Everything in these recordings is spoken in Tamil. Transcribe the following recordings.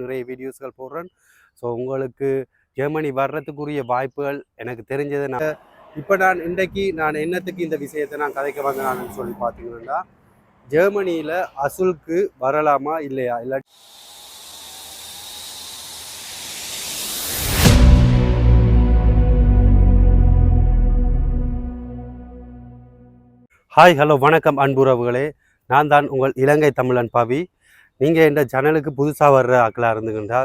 நிறைய வீடியோஸ்கள் போடுறேன். ஸோ உங்களுக்கு ஜெர்மனி வர்றதுக்குரிய வாய்ப்புகள் எனக்கு தெரிஞ்சது நான் இப்போ நான் இன்றைக்கு நான் என்னத்துக்கு இந்த விஷயத்தை நான் கதைக்க வந்தேன்னு சொல்லி பார்த்தீங்கன்னா ஜெர்மனியில் அசுலுக்கு வரலாமா இல்லையா? இல்லை ஹாய் ஹலோ வணக்கம் அன்புறவுகளே. நான் தான் உங்கள் இலங்கை தமிழன் பவி. நீங்கள் இந்த சேனலுக்கு புதுசாக வர்ற ஆக்களாக இருந்துங்கன்னா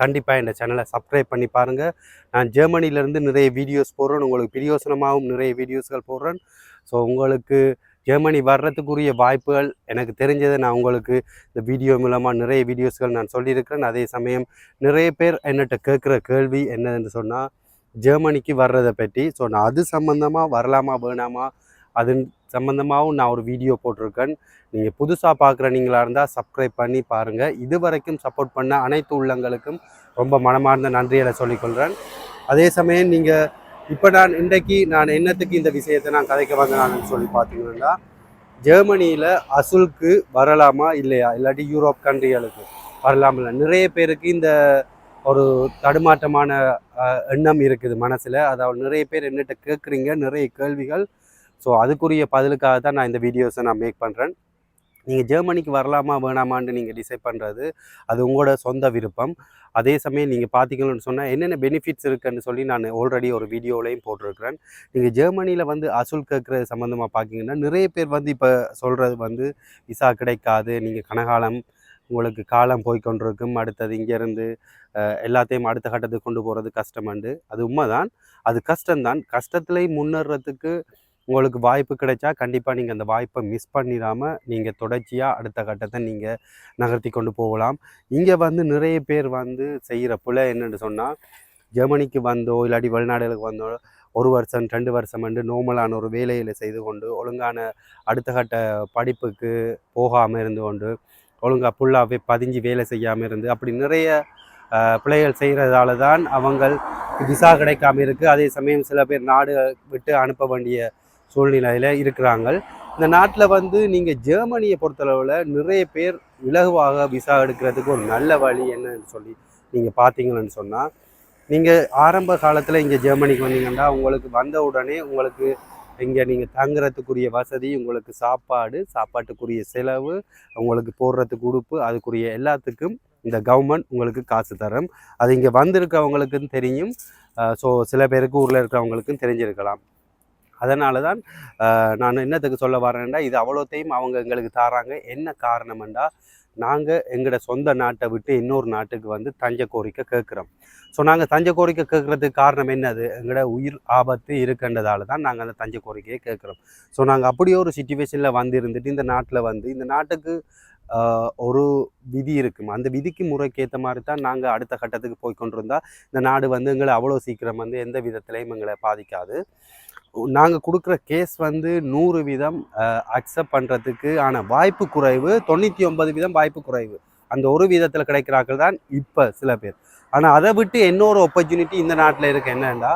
கண்டிப்பாக இந்த சேனலை சப்ஸ்கிரைப் பண்ணி பாருங்கள் நான் ஜெர்மனிலேருந்து நிறைய வீடியோஸ் போடுறேன். உங்களுக்கு பிரியோசனமாகவும் நிறைய வீடியோஸ்கள் போடுறேன். ஸோ உங்களுக்கு ஜெர்மனி வர்றதுக்குரிய வாய்ப்புகள் எனக்கு தெரிஞ்சதை நான் உங்களுக்கு இந்த வீடியோ மூலமாக நிறைய வீடியோஸ்கள் நான் சொல்லியிருக்கிறேன். அதே சமயம் நிறைய பேர் என்னட்ட கேட்குற கேள்வி என்னன்னு சொன்னால் ஜெர்மனிக்கு வர்றதை பற்றி. ஸோ நான் அது சம்மந்தமாக வரலாமா வேணாமா அது சம்மந்தமாகவும் நான் ஒரு வீடியோ போட்டிருக்கேன். நீங்கள் புதுசாக பார்க்குற நீங்களாக இருந்தால் சப்ஸ்கிரைப் பண்ணி பாருங்கள் இது வரைக்கும் சப்போர்ட் பண்ண அனைத்து உள்ளங்களுக்கும் ரொம்ப மனமார்ந்த நன்றிகளை சொல்லிக்கொள்கிறேன் அதே சமயம் நீங்கள் இப்போ நான் இன்றைக்கு நான் என்னத்துக்கு இந்த விஷயத்தை நான் கதைக்க வந்தேன் சொல்லி பார்த்தீங்கன்னா ஜெர்மனியில் அசுல்க்கு வரலாமா இல்லையா? இல்லாட்டி யூரோப் கண்ட்ரிகளுக்கு வரலாமில்ல நிறைய பேருக்கு இந்த ஒரு தடுமாற்றமான எண்ணம் இருக்குது மனசில். அதாவது நிறைய பேர் என்னட்ட கேட்குறீங்க நிறைய கேள்விகள். ஸோ அதுக்குரிய பதிலுக்காக தான் நான் இந்த வீடியோஸை நான் மேக் பண்ணுறேன் நீங்கள் ஜெர்மனிக்கு வரலாமா வேணாமான்னு நீங்கள் டிசைட் பண்ணுறது அது உங்களோட சொந்த விருப்பம். அதே சமயம் நீங்கள் பார்த்தீங்கன்னு சொன்னால் என்னென்ன பெனிஃபிட்ஸ் இருக்குன்னு சொல்லி நான் ஆல்ரெடி ஒரு வீடியோலையும் போட்டிருக்கிறேன். நீங்கள் ஜெர்மனியில் வந்து அசுல் கேட்குறது சம்மந்தமாக பார்த்தீங்கன்னா நிறைய பேர் வந்து இப்போ சொல்கிறது வந்து விசா கிடைக்காது நீங்கள் கனகாலம் உங்களுக்கு காலம் போய்கொண்டிருக்கும் அடுத்தது இங்கேருந்து எல்லாத்தையும் அடுத்த கட்டத்துக்கு கொண்டு போகிறது கஷ்டமண்டு. அது உண்மைதான். அது கஷ்டம்தான். கஷ்டத்துலேயும் முன்னேறதுக்கு உங்களுக்கு வாய்ப்பு கிடைச்சா கண்டிப்பாக நீங்கள் அந்த வாய்ப்பை மிஸ் பண்ணிடாமல் நீங்கள் தொடர்ச்சியாக அடுத்த கட்டத்தை நீங்கள் நகர்த்தி கொண்டு போகலாம். இங்கே வந்து நிறைய பேர் வந்து செய்கிற பிள்ளை என்னென்னு சொன்னால் ஜெர்மனிக்கு வந்தோ இல்லாட்டி வெளிநாடுகளுக்கு வந்தோ ஒரு வருஷம் ரெண்டு வருஷம் வந்து நோமலான ஒரு வேலையில் செய்து கொண்டு ஒழுங்கான அடுத்த கட்ட படிப்புக்கு போகாமல் இருந்து கொண்டு ஒழுங்காக ஃபுல்லாகவே பதிஞ்சு வேலை செய்யாமல் இருந்து அப்படி நிறைய பிள்ளைகள் செய்கிறதால தான் அவங்கள் விசா கிடைக்காம இருக்குது அதே சமயம் சில பேர் நாடு விட்டு அனுப்ப வேண்டிய சூழ்நிலையில் இருக்கிறாங்க இந்த நாட்டில் வந்து நீங்கள் ஜெர்மனியை பொறுத்தளவில் நிறைய பேர் இலகுவாக விசா எடுக்கிறதுக்கு ஒரு நல்ல வழி என்னன்னு சொல்லி நீங்கள் பார்த்தீங்கன்னு சொன்னால் நீங்கள் ஆரம்ப காலத்தில் இங்கே ஜெர்மனிக்கு வந்தீங்கன்னா உங்களுக்கு வந்த உடனே உங்களுக்கு இங்கே நீங்கள் தங்குறதுக்குரிய வசதி உங்களுக்கு சாப்பாடு சாப்பாட்டுக்குரிய செலவு உங்களுக்கு போடுறதுக்கு உடுப்பு அதுக்குரிய எல்லாத்துக்கும் இந்த கவர்மெண்ட் உங்களுக்கு காசு தரும். அது இங்கே வந்திருக்கவங்களுக்கும் தெரியும். ஸோ சில பேருக்கு ஊரில் இருக்கிறவங்களுக்கும் தெரிஞ்சிருக்கலாம். அதனால தான் நான் என்னத்துக்கு சொல்ல வரேன்டா இது அவ்வளோத்தையும் அவங்க எங்களுக்கு தாராங்க. என்ன காரணம்டா நாங்கள் எங்களோட சொந்த நாட்டை விட்டு இன்னொரு நாட்டுக்கு வந்து தஞ்ச கோரிக்கை கேட்குறோம். ஸோ நாங்கள் தஞ்ச கோரிக்கை கேட்குறதுக்கு காரணம் என்னது? எங்களோட உயிர் ஆபத்து இருக்கின்றதால தான் நாங்கள் அந்த தஞ்ச கோரிக்கையை கேட்குறோம். ஸோ நாங்கள் அப்படியே ஒரு சுச்சுவேஷனில் வந்து இருந்துட்டு இந்த நாட்டில் வந்து இந்த நாட்டுக்கு ஒரு விதி இருக்கும். அந்த விதிக்கு முறைக்கு ஏற்ற மாதிரி தான் நாங்கள் அடுத்த கட்டத்துக்கு போய் கொண்டிருந்தா இந்த நாடு வந்து எங்களை அவ்வளோ சீக்கிரம் வந்து எந்த விதத்துலேயும் எங்களை பாதிக்காது. நாங்கள் கொடுக்குற கேஸ் வந்து நூறு வீதம் அக்செப்ட் பண்ணுறதுக்கு ஆன வாய்ப்பு குறைவு தொண்ணூற்றி ஒன்பது வீதம் வாய்ப்பு குறைவு. அந்த ஒரு வீதத்தில் கிடைக்கிறார்கள் தான் இப்போ சில பேர். ஆனால் அதை விட்டு இன்னொரு ஆப்பர்ச்சுனிட்டி இந்த நாட்டில் இருக்குது என்னென்னா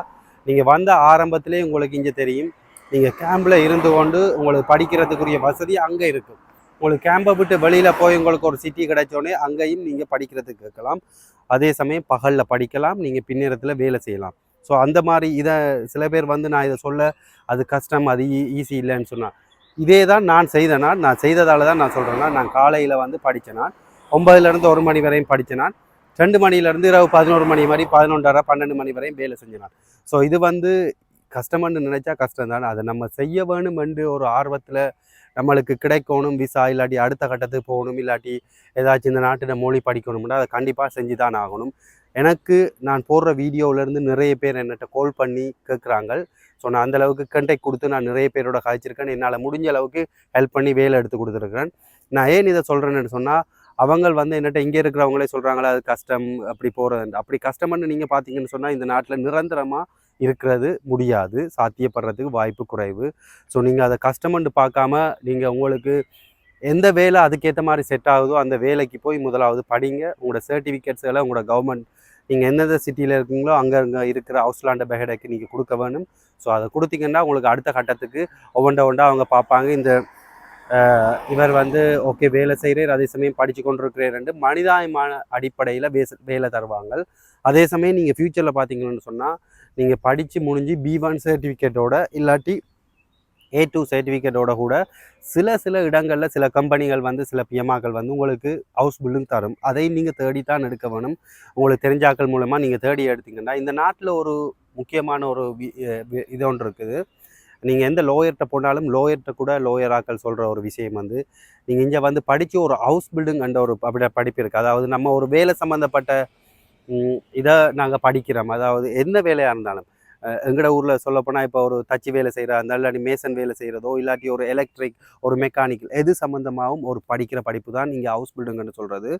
நீங்கள் வந்த ஆரம்பத்திலே உங்களுக்கு இங்கே தெரியும். நீங்கள் கேம்பில் இருந்து கொண்டு உங்களுக்கு படிக்கிறதுக்குரிய வசதி அங்கே இருக்கும் உங்களுக்கு கேம்பை விட்டு வெளியில் போய் உங்களுக்கு ஒரு சிட்டி கிடைச்சோடனே அங்கேயும் நீங்கள் படிக்கிறதுக்கு இருக்கலாம். அதே சமயம் பகலில் படிக்கலாம். நீங்கள் பின்னேரத்தில் வேலை செய்யலாம். ஸோ அந்த மாதிரி இதை சில பேர் வந்து நான் இதை சொல்ல அது கஷ்டம் அது ஈஸி இல்லைன்னு சொன்னான் இதே தான் நான் செய்தேனா நான் செய்ததால் தான் நான் சொல்கிறேன்னா நான் காலையில் வந்து படித்தேன் நான் ஒன்பதுலேருந்து ஒரு மணி வரையும் படித்தேன் நான் ரெண்டு மணிலேருந்து இரவு பதினோரு மணி மாதிரி பதினொன்றரை பன்னெண்டு மணி வரையும் வேலை செஞ்சேன் ஸோ இது வந்து கஷ்டம்னு நினச்சா கஷ்டம் தான் அதை நம்ம செய்ய வேணும் என்று ஒரு ஆர்வத்தில் நம்மளுக்கு கிடைக்கணும் விசா இல்லாட்டி அடுத்த கட்டத்துக்கு போகணும் இல்லாட்டி ஏதாச்சும் இந்த நாட்டில் மொழி படிக்கணும்னா அதை கண்டிப்பாக செஞ்சு தான் ஆகணும். எனக்கு நான் போடுற வீடியோவிலேருந்து நிறைய பேர் என்கிட்ட கால் பண்ணி கேட்குறாங்க ஸோ நான் அந்த அளவுக்கு கண்டெக்ட் கொடுத்து நான் நிறைய பேரோட காய்ச்சிருக்கேன். என்னால் முடிஞ்ச அளவுக்கு ஹெல்ப் பண்ணி வேலை எடுத்து கொடுத்துருக்குறேன். நான் ஏன் இதை சொல்கிறேன்னு சொன்னால் அவங்க வந்து என்னட்ட இங்கே இருக்கிறவங்களே சொல்கிறாங்களா அது கஷ்டம் அப்படி போகிறது அப்படி கஷ்டம்னு நீங்கள் பார்த்தீங்கன்னு சொன்னால் இந்த நாட்டில் நிரந்தரமாக இருக்கிறது முடியாது. சாத்தியப்படுறதுக்கு வாய்ப்பு குறைவு. ஸோ நீங்கள் அதை கஸ்டமர்னு பார்க்காம நீங்கள் உங்களுக்கு எந்த வேலை அதுக்கேற்ற மாதிரி செட் ஆகுதோ அந்த வேலைக்கு போய் முதலாவது படிங்க. உங்களோட சர்டிஃபிகேட்ஸ் எல்லாம் உங்களோட கவர்மெண்ட் நீங்கள் எந்தெந்த சிட்டியில் இருக்கீங்களோ அங்கே அங்கே இருக்கிற ஹவுஸ்லாண்ட பெஹடைக்கு நீங்கள் கொடுக்க வேணும். ஸோ அதை கொடுத்தீங்கன்னா உங்களுக்கு அடுத்த கட்டத்துக்கு ஒவ்வொன்றா ஒன்றா அவங்க பார்ப்பாங்க. இந்த இவர் வந்து ஓகே வேலை செய்கிறார் அதே சமயம் படித்து கொண்டிருக்கிறேன் மனிதாயமான அடிப்படையில் வேலை தருவாங்க. அதே சமயம் நீங்கள் ஃப்யூச்சரில் பார்த்தீங்கன்னு சொன்னால் நீங்கள் படித்து முடிஞ்சு பி ஒன் சர்டிஃபிகேட்டோட இல்லாட்டி ஏ டூ சர்டிஃபிகேட்டோட கூட சில சில இடங்களில் சில கம்பெனிகள் வந்து சில பிஎம்ஆக்கள் வந்து உங்களுக்கு ஹவுஸ் பில்டிங் தரும். அதை நீங்கள் தேடி தான் எடுக்க வேணும். உங்களுக்கு தெரிஞ்சாக்கள் மூலமாக நீங்கள் தேடி எடுத்தீங்கன்னா இந்த நாட்டில் ஒரு முக்கியமான ஒரு வி- இது ஒன்று இருக்குது. நீங்கள் எந்த லோயர்கிட்ட போனாலும் லோயர்கிட்ட கூட லோயராக்கள் சொல்கிற ஒரு விஷயம் வந்து நீங்கள் இங்கே வந்து படித்து ஒரு ஹவுஸ் பில்டிங் என்ற ஒரு அப்படி படிப்பு இருக்குது அதாவது நம்ம ஒரு வேலை சம்மந்தப்பட்ட இதை நாங்கள் படிக்கிறோம். அதாவது எந்த வேலையாக இருந்தாலும். எங்கட ஊரில் சொல்லப்போனால் இப்போ ஒரு தச்சு வேலை செய்கிறா இருந்தாலும் இல்லாட்டி மேசன் வேலை செய்கிறதோ இல்லாட்டி ஒரு எலக்ட்ரிக் ஒரு மெக்கானிக்கல் எது சம்மந்தமாகவும் ஒரு படிக்கிற படிப்பு தான் நீங்கள் ஹவுஸ் பில்டிங்னு சொல்கிறது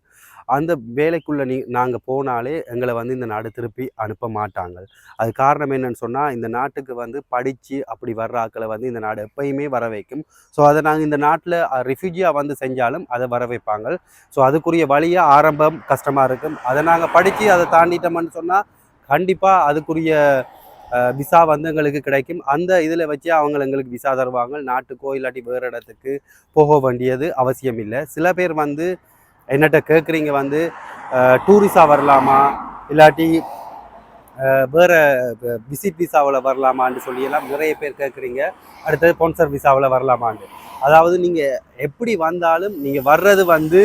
அந்த வேலைக்குள்ளே நீ நாங்கள் போனாலே எங்களை வந்து இந்த நாடு திருப்பி அனுப்ப மாட்டாங்க. அது காரணம் என்னன்னு சொன்னால் இந்த நாட்டுக்கு வந்து படித்து அப்படி வர்ற ஆக்களை வந்து இந்த நாடு எப்பயுமே வர வைக்கும். ஸோ அதை நாங்கள் இந்த நாட்டில் ரிஃப்யூஜியாக வந்து செஞ்சாலும் அதை வர வைப்பாங்க. ஸோ அதுக்குரிய வழியாக ஆரம்பம் கஷ்டமாக இருக்கும். அதை நாங்கள் படித்து அதை தாண்டிட்டோம்னு சொன்னால் கண்டிப்பாக அதுக்குரிய விசா வந்து எங்களுக்கு கிடைக்கும். அந்த இதில் வச்சு அவங்க எங்களுக்கு விசா தருவாங்க. நாட்டுக்கோ இல்லாட்டி வேறு இடத்துக்கு போக வேண்டியது அவசியம் இல்லை. சில பேர் வந்து என்னட்ட கேட்குறீங்க வந்து டூரிஸாக வரலாமா? இல்லாட்டி வேறு விசிட் விசாவில் வரலாமான்னு சொல்லி எல்லாம் நிறைய பேர் கேட்குறீங்க அடுத்தது ஸ்பான்சர் விசாவில் வரலாமான்னு. அதாவது நீங்கள் எப்படி வந்தாலும் நீங்கள் வர்றது வந்து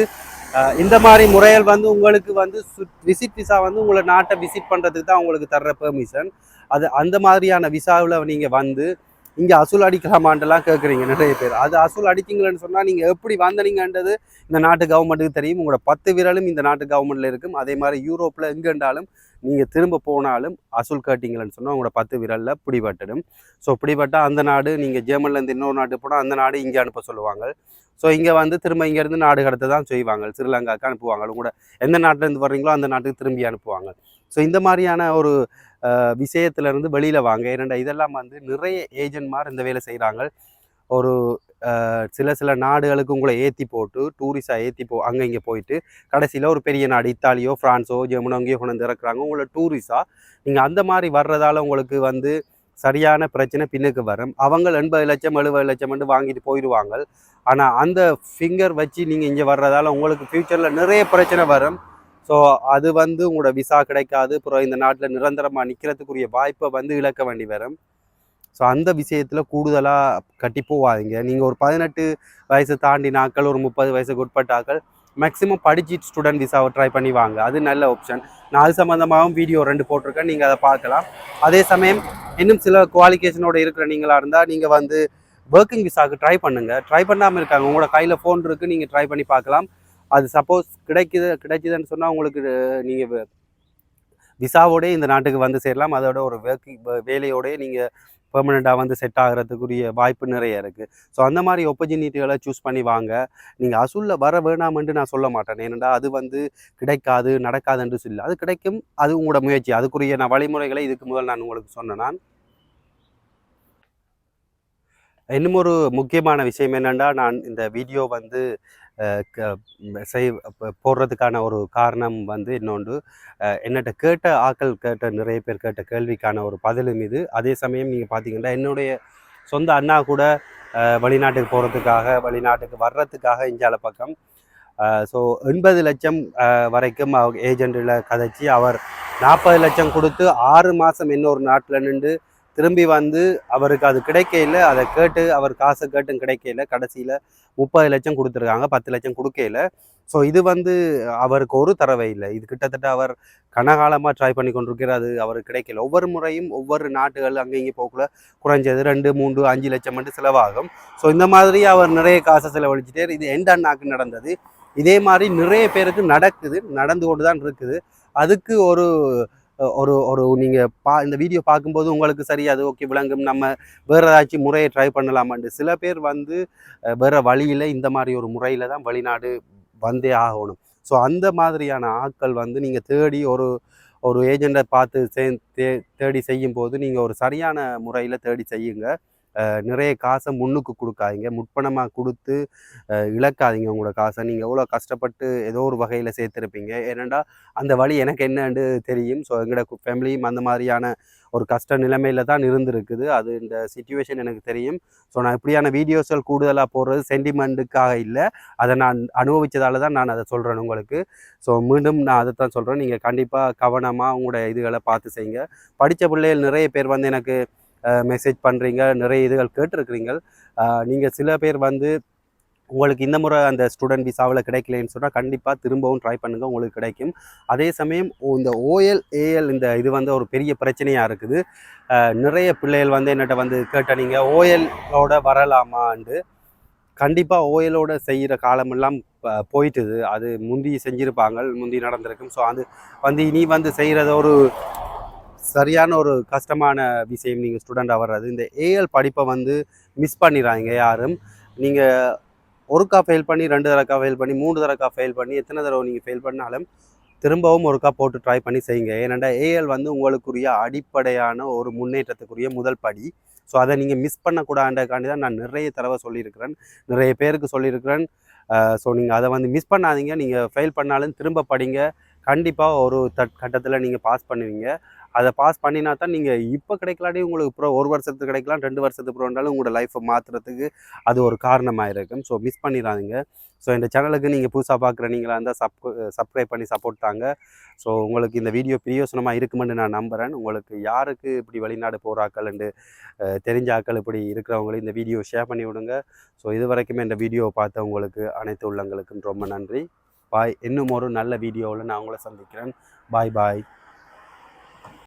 இந்த மாதிரி முறைகள் வந்து உங்களுக்கு வந்து விசிட் விசா வந்து உங்களை நாட்டை விசிட் பண்ணுறதுக்கு தான் உங்களுக்கு தர்ற பெர்மிஷன் அது அந்த மாதிரியான விசாவில் நீங்கள் வந்து இங்கே அசூல் அடிக்கலாமான்ட்டுலாம் கேட்குறீங்க நிறைய பேர். அது அசூல் அடிச்சிங்களேன்னு சொன்னால் நீங்கள் எப்படி வந்தனீங்கன்றது இந்த நாட்டு கவர்மெண்ட்டுக்கு தெரியும். உங்களோட பத்து விரலும் இந்த நாட்டு கவர்மெண்ட்டில் இருக்கும். அதே மாதிரி யூரோப்பில் எங்கேண்டாலும் நீங்கள் திரும்ப போனாலும் அசூல் காட்டிங்களேன்னு சொன்னால் உங்களோட பத்து விரலில் பிடிபட்டுடும். ஸோ பிடிபட்டால் அந்த நாடு நீங்கள் ஜெர்மன்லேருந்து இன்னொரு நாட்டுக்கு போனால் அந்த நாடு இங்கே அனுப்ப சொல்லுவாங்க. ஸோ இங்கே வந்து திரும்ப இங்கேருந்து நாடு கடத்த தான் செய்வாங்க. ஸ்ரீலங்காவுக்கு அனுப்புவாங்க. உங்களோட எந்த நாட்டிலேருந்து வர்றீங்களோ அந்த நாட்டுக்கு திரும்பி அனுப்புவாங்க. ஸோ இந்த மாதிரியான ஒரு விஷயத்துலேருந்து வெளியில் வாங்க. ஏனெண்டா இதெல்லாம் வந்து நிறைய ஏஜென்ட்மார் இந்த வேலை செய்கிறாங்க ஒரு சில சில நாடுகளுக்கு உங்களை ஏற்றி போட்டு டூரிஸ்டாக ஏற்றி போ அங்கே இங்கே போயிட்டு கடைசியில் ஒரு பெரிய நாடு இத்தாலியோ ஃப்ரான்ஸோ ஜெர்மனோ அங்கேயோ கொண்டு வந்து இறக்குறாங்க. உங்களை டூரிஸ்டாக நீங்கள் அந்த மாதிரி வர்றதால உங்களுக்கு வந்து சரியான பிரச்சனை பின்னுக்கு வரும். அவங்க எண்பது லட்சம் எழுபது லட்சம் வந்து வாங்கிட்டு போயிடுவாங்க. ஆனால் அந்த ஃபிங்கர் வச்சு நீங்கள் இங்கே வர்றதால உங்களுக்கு ஃப்யூச்சரில் நிறைய பிரச்சனை வரும். ஸோ அது வந்து உங்களோட விசா கிடைக்காது. அப்புறம் இந்த நாட்டில் நிரந்தரமாக நிற்கிறதுக்குரிய வாய்ப்பை வந்து இழக்க வேண்டி வரும். ஸோ அந்த விஷயத்தில் கூடுதலாக கட்டி போவாதீங்க. நீங்கள் ஒரு பதினெட்டு வயசு தாண்டி நாட்கள் ஒரு முப்பது வயசுக்கு உட்பட்ட ஆட்கள் மேக்ஸிமம் படிச்சு ஸ்டூடெண்ட் விசாவை ட்ரை பண்ணி வாங்க. அது நல்ல ஆப்ஷன் நான் அது சம்மந்தமாகவும் வீடியோ ரெண்டு போட்டிருக்கேன். நீங்கள் அதை பார்க்கலாம். அதே சமயம் இன்னும் சில குவாலிஃபிகேஷனோடு இருக்கிற நீங்களாக இருந்தால் நீங்கள் வந்து ஒர்க்கிங் விசாவுக்கு ட்ரை பண்ணுங்கள் ட்ரை பண்ணாமல் இருக்காங்க. உங்களோட கையில் ஃபோன் இருக்குது நீங்கள் ட்ரை பண்ணி பார்க்கலாம். அது சப்போஸ் கிடைக்குது கிடைக்குதுன்னு சொன்னால் உங்களுக்கு நீங்கள் விசாவோடய இந்த நாட்டுக்கு வந்து சேரலாம். அதோட ஒரு ஒர்க்கிங் வேலையோடய நீங்கள் பெர்மனெண்ட்டாக வந்து செட் ஆகிறதுக்குரிய வாய்ப்பு நிறைய இருக்குது ஸோ அந்த மாதிரி ஆப்பர்ச்சுனிட்டிகளை சூஸ் பண்ணி வாங்க. நீங்கள் அசூலில் வர வேணாமென்று நான் சொல்ல மாட்டேன். ஏனெண்டா அது வந்து கிடைக்காது நடக்காதுன்னு சொல்லி அது கிடைக்கும் அது உங்களோட முயற்சி. அதுக்குரிய நான் வழிமுறைகளை இதுக்கு முதல் நான் உங்களுக்கு சொன்னேன். நான் இன்னும் ஒரு முக்கியமான விஷயம் என்னென்னா நான் இந்த வீடியோ வந்து செய் போடுறதுக்கான ஒரு காரணம் வந்து இன்னொன்று. என்னட்ட கேட்ட ஆக்கள் கேட்ட நிறைய பேர் கேட்ட கேள்விக்கான ஒரு பதிலும் இது. அதே சமயம் நீங்கள் பார்த்தீங்கன்னா என்னுடைய சொந்த அண்ணா கூட வெளிநாட்டுக்கு போகிறதுக்காக வெளிநாட்டுக்கு வர்றதுக்காக இந்தியால பக்கம் ஸோ எண்பது லட்சம் வரைக்கும் அவர் ஏஜென்ட்டில் கதைச்சி அவர் நாற்பது லட்சம் கொடுத்து ஆறு மாதம் இன்னொரு நாட்டில் நின்று திரும்பி வந்து அவருக்கு அது கிடைக்கையில் அதை கேட்டு அவர் காசை கேட்டும் கிடைக்கையில் கடைசியில் முப்பது லட்சம் கொடுத்துருக்காங்க பத்து லட்சம் கொடுக்கையில். ஸோ இது வந்து அவருக்கு ஒரு தரவை இல்லை. இது கிட்டத்தட்ட அவர் கனகாலமாக ட்ரை பண்ணி கொண்டிருக்கிறார் அது அவருக்கு கிடைக்கல ஒவ்வொரு முறையும் ஒவ்வொரு நாட்டுகள் அங்கே இங்கே போகக்குள்ள குறைஞ்சது ரெண்டு மூன்று அஞ்சு லட்சம் மட்டும் செலவாகும். ஸோ இந்த மாதிரி அவர் நிறைய காசை செலவழிச்சிட்டே இது எந்த அண்ணாக்கு நடந்தது. இதே மாதிரி நிறைய பேருக்கு நடக்குது நடந்து கொண்டு தான் இருக்குது. அதுக்கு ஒரு ஒரு ஒரு நீங்கள் பா இந்த வீடியோ பார்க்கும்போது உங்களுக்கு சரி அது ஓகே விளங்கும். நம்ம வேறு ஏதாச்சும் முறையை ட்ரை பண்ணலாமான்ட்டு சில பேர் வந்து வேறு வழியில் இந்த மாதிரி ஒரு முறையில் தான் வெளிநாடு வந்தே ஆகணும். ஸோ அந்த மாதிரியான ஆட்கள் வந்து நீங்கள் தேடி ஒரு ஒரு ஏஜெண்ட்டை பார்த்து சே தே தேடி செய்யும்போது நீங்கள் ஒரு சரியான முறையில் தேடி செய்யுங்க. நிறைய காசை முன்னுக்கு கொடுக்காதீங்க. முற்பணமாக கொடுத்து இழக்காதீங்க உங்களோட காசை. நீங்கள் எவ்வளோ கஷ்டப்பட்டு ஏதோ ஒரு வகையில் சேர்த்துருப்பீங்க. ஏனெண்டா அந்த வழி எனக்கு என்னன்னு தெரியும். ஸோ எங்களோட ஃபேமிலியும் அந்த மாதிரியான ஒரு கஷ்ட நிலைமையில் தான் இருந்திருக்குது. அது இந்த சுச்சுவேஷன் எனக்கு தெரியும். ஸோ நான் இப்படியான வீடியோஸ்கள் கூடுதலாக போடுறது சென்டிமெண்ட்டுக்காக இல்லை. அதை நான் அனுபவித்ததால தான் நான் அதை சொல்கிறேன் உங்களுக்கு. ஸோ மீண்டும் நான் அதை தான் சொல்கிறேன் நீங்கள் கண்டிப்பாக கவனமாக உங்களோட இதுகளை பார்த்து செய்யுங்க. படித்த பிள்ளைகள் நிறைய பேர் வந்து எனக்கு மெசேஜ் பண்ணுறீங்க நிறைய இதுகள் கேட்டிருக்கிறீங்க. நீங்கள் சில பேர் வந்து உங்களுக்கு இந்த முறை அந்த ஸ்டூடெண்ட் விசாவில் கிடைக்கலன்னு சொன்னால் கண்டிப்பாக திரும்பவும் ட்ரை பண்ணுங்கள் உங்களுக்கு கிடைக்கும். அதே சமயம் இந்த ஓஎல் ஏஎல் இந்த இது வந்து ஒரு பெரிய பிரச்சனையாக இருக்குது. நிறைய பிள்ளைகள் வந்து என்னட்ட வந்து கேட்ட நீங்கள் ஓஎலோட கண்டிப்பாக ஓயலோட செய்கிற காலமெல்லாம் போயிட்டுது. அது முந்தி செஞ்சுருப்பாங்க முந்தி நடந்திருக்கும். ஸோ அது வந்து இனி வந்து செய்கிறத ஒரு சரியான ஒரு கஷ்டமான விஷயம் நீங்கள் ஸ்டூடெண்டாக வர்றது. இந்த ஏஎல் படிப்பை வந்து மிஸ் பண்ணிடுறாங்க யாரும். நீங்கள் ஒருக்கா ஃபெயில் பண்ணி ரெண்டு தடக்கா ஃபெயில் பண்ணி மூணு தடக்கா ஃபெயில் பண்ணி எத்தனை தடவை நீங்கள் ஃபெயில் பண்ணாலும் திரும்பவும் ஒருக்கா போட்டு ட்ரை பண்ணி செய்யுங்க. ஏனெண்டா ஏஎல் வந்து உங்களுக்குரிய அடிப்படையான ஒரு முன்னேற்றத்துக்குரிய முதல் படி. ஸோ அதை நீங்கள் மிஸ் பண்ணக்கூடாதுக்காண்டி தான் நான் நிறைய தடவை சொல்லியிருக்கிறேன். நிறைய பேருக்கு சொல்லியிருக்கிறேன். ஸோ நீங்கள் அதை வந்து மிஸ் பண்ணாதீங்க. நீங்கள் ஃபெயில் பண்ணாலும் திரும்ப படிங்க. கண்டிப்பாக ஒரு தட் கட்டத்தில் நீங்கள் பாஸ் பண்ணுவீங்க. அதை பாஸ் பண்ணினா தான் நீங்கள் இப்போ கிடைக்கலாட்டி உங்களுக்கு ப்ரோ ஒரு வருஷத்துக்கு கிடைக்கலாம் ரெண்டு வருஷத்துக்கு ப்ரோ இருந்தாலும் உங்களோட லைஃப்பை மாற்றுறதுக்கு அது ஒரு காரணமாக இருக்கும். ஸோ மிஸ் பண்ணிடாதீங்க ஸோ இந்த சேனலுக்கு நீங்கள் புதுசாக பார்க்குற நீங்களாக இருந்தால் சப் சப்ஸ்கிரைப் பண்ணி சப்போர்ட் தாங்க. ஸோ உங்களுக்கு இந்த வீடியோ பிரியோசனமாக இருக்குமென்னு நான் நம்புகிறேன் உங்களுக்கு யாருக்கு இப்படி வெளிநாடு போகிறாக்கள்ண்டு தெரிஞ்ச ஆக்கள் இப்படி இருக்கிறவங்களும் இந்த வீடியோ ஷேர் பண்ணி விடுங்க. ஸோ இது வரைக்குமே இந்த வீடியோவை பார்த்த உங்களுக்கு அனைத்து உள்ளங்களுக்கும் ரொம்ப நன்றி. பாய் இன்னும் ஒரு நல்ல வீடியோவில் நான் உங்களை சந்திக்கிறேன். பாய் பாய்